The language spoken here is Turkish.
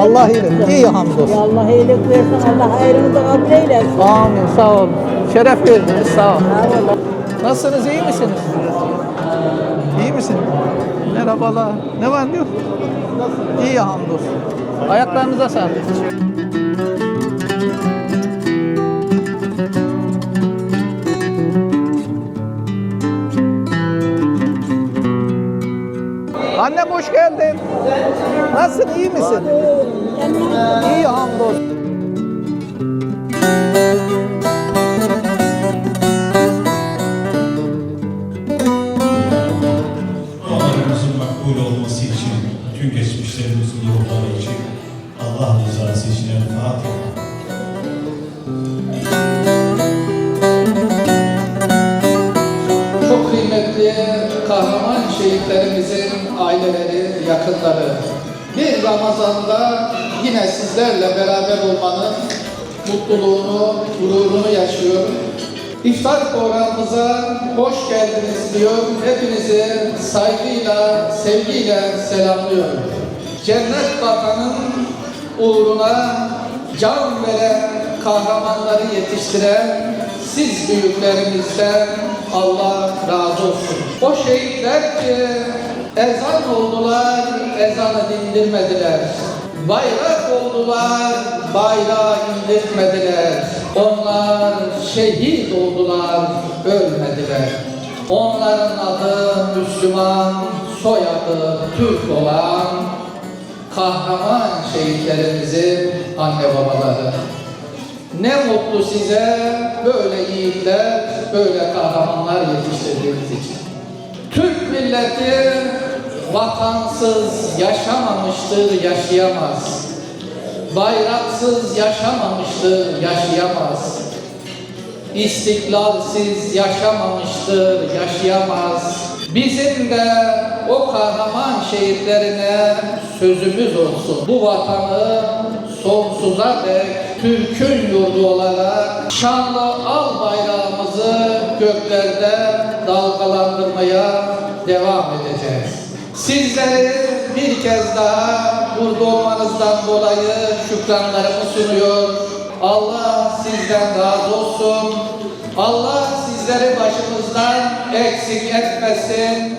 Allah iyilik. İyi hamdolsun. Ya Allah iyilik versin, Allah hayrını da kabul eylesin. Amin. Sağ olun. Şeref verdiniz. Sağ olun. Nasılsınız? iyi misiniz? İyi misin? Merhabalar. Ne var yok? İyi hamdolsun. Ayaklarınıza sağlık. Annem hoş geldin. Nasılsın? iyi misin? İyi hamdolsun. Amellerimizin makbul olması için, bütün geçmişlerimizin ruhları için Allah rızası için El Fatiha. Şehitlerimizin aileleri, yakınları. Bir Ramazan'da yine sizlerle beraber olmanın mutluluğunu, gururunu yaşıyorum. İftar programımıza hoş geldiniz diyor. Hepinizi saygıyla, sevgiyle selamlıyorum. Cennet vatanın uğruna can veren kahramanları yetiştiren siz büyüklerimizden Allah razı olsun. O şehitler ki ezan oldular, ezanı dindirmediler. Bayrak oldular, bayrağı indirtmediler. Onlar şehit oldular, ölmediler. Onların adı Müslüman, soyadı Türk olan kahraman şehitlerimizin anne babaları. Ne mutlu size böyle yiğitler, böyle kahramanlar yetiştirdiğiniz için. Türk milleti vatansız yaşamamıştır, yaşayamaz. Bayraksız yaşamamıştır, yaşayamaz. İstiklalsiz yaşamamıştır, yaşayamaz. Bizim de o kahraman şehitlerine sözümüz olsun. Bu vatanı sonsuza dek Türk'ün yurdu olarak şanlı al bayrağımızı göklerde dalgalandırmaya devam edeceğiz. Sizleri bir kez daha burada olmanızdan dolayı şükranlarımı sunuyor. Allah sizden razı olsun. Allah sizleri başımızdan eksik etmesin.